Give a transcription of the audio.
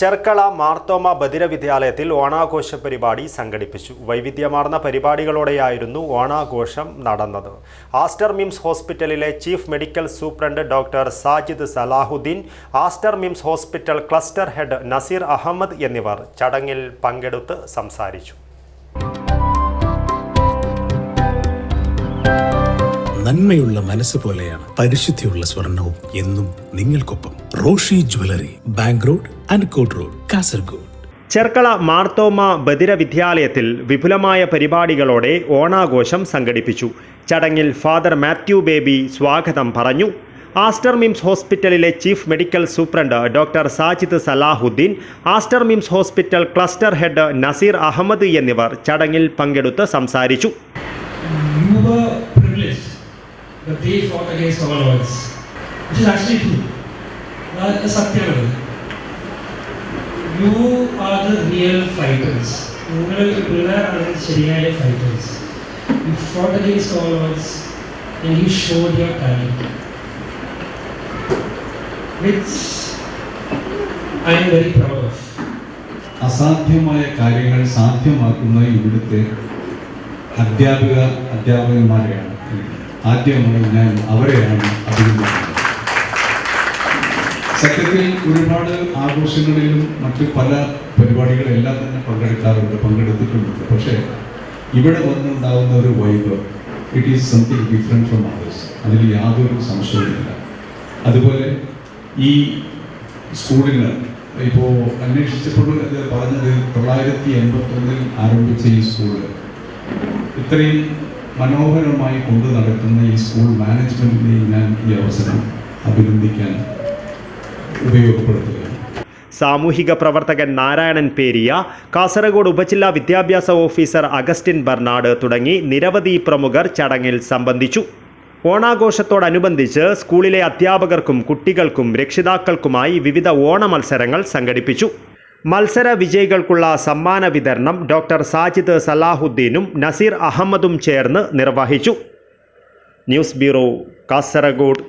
ചെർക്കള മാർത്തോമ ബദിര വിദ്യാലയത്തിൽ ഓണാഘോഷ പരിപാടി സംഘടിപ്പിച്ചു. വൈവിധ്യമാർന്ന പരിപാടികളോടെയായിരുന്നു ഓണാഘോഷം നടന്നത്. ആസ്റ്റർ മിംസ് ഹോസ്പിറ്റലിലെ chief medical superintendent doctor Sajid Salahuddin Aster MIMS hospital cluster head Naseer Ahmed എന്നിവർ ചടങ്ങിൽ പങ്കെടുത്ത് സംസാരിച്ചു. നന്മയുള്ള മനസ്സ് പോലെയാണ് പരിശുദ്ധിയുള്ള സ്വർണവും എന്നും നിങ്ങൾക്കൊപ്പം. Roshi jewellery bank road Ankot road Kasaragod. Cherkala Marthoma Badira വിദ്യാലയത്തിൽ വിപുലമായ പരിപാടികളോടെ ഓണാഘോഷം സംഘടിപ്പിച്ചു. ചടങ്ങിൽ ഫാദർ മാത്യു ബേബി സ്വാഗതം പറഞ്ഞു. ആസ്റ്റർ മിംസ് ഹോസ്പിറ്റലിലെ chief medical superintendent doctor Sajid Salahuddin Aster MIMS hospital cluster head Naseer Ahmed എന്നിവർ ചടങ്ങിൽ പങ്കെടുത്ത് സംസാരിച്ചു. You were privileged that they fought against all odds, which is actually true. സത്യമാണ്. You are the real fighters നിങ്ങൾ പിള്ളേരാണ് ശരിയായ fighters you fought against all odds and you showed your talent which I'm very proud of അസാധ്യമായ കാര്യങ്ങൾ സാധ്യമാക്കുന്ന ഇവിടുത്തെ അധ്യാപിക അധ്യാപകന്മാരെയാണ്. ആദ്യമായി ഞാൻ അവരെയാണ് അഭിനന്ദിക്കുന്നത്. സത്യത്തിൽ ഒരുപാട് ആഘോഷങ്ങളിലും മറ്റ് പല പരിപാടികളെല്ലാം തന്നെ പങ്കെടുക്കാറുണ്ട് പങ്കെടുത്തിട്ടുണ്ട് പക്ഷേ ഇവിടെ വന്നുണ്ടാകുന്ന ഒരു vibe it is something different from others അതിൽ യാതൊരു സംശയവുമില്ല. അതുപോലെ ഈ സ്കൂളിന് ഇപ്പോൾ അന്വേഷിച്ചപ്പോൾ പറഞ്ഞത് തൊള്ളായിരത്തി എൺപത്തൊന്നിൽ ആരംഭിച്ച ഈ സ്കൂൾ ഇത്രയും മനോഹരമായി കൊണ്ടു നടക്കുന്ന ഈ സ്കൂൾ മാനേജ്മെന്റിനെ ഞാൻ ഈ അവസരം അഭിനന്ദിക്കാൻ ഉപയോഗപ്പെടുത്തുകയാണ് സാമൂഹിക പ്രവർത്തകൻ നാരായണൻ പേരിയ കാസർഗോഡ് ഉപജില്ലാ വിദ്യാഭ്യാസ ഓഫീസർ അഗസ്റ്റിൻ ബർണാഡ് തുടങ്ങി നിരവധി പ്രമുഖർ ചടങ്ങിൽ സംബന്ധിച്ചു. ഓണാഘോഷത്തോടനുബന്ധിച്ച് സ്കൂളിലെ അധ്യാപകർക്കും കുട്ടികൾക്കും രക്ഷിതാക്കൾക്കുമായി വിവിധ ഓണ മത്സരങ്ങൾ സംഘടിപ്പിച്ചു. മത്സര വിജയികൾക്കുള്ള സമ്മാന വിതരണം ഡോക്ടർ സാജിദ് സലാഹുദ്ദീനും നസീർ അഹമ്മദും ചേർന്ന് നിർവഹിച്ചു. News bureau Kasaragod.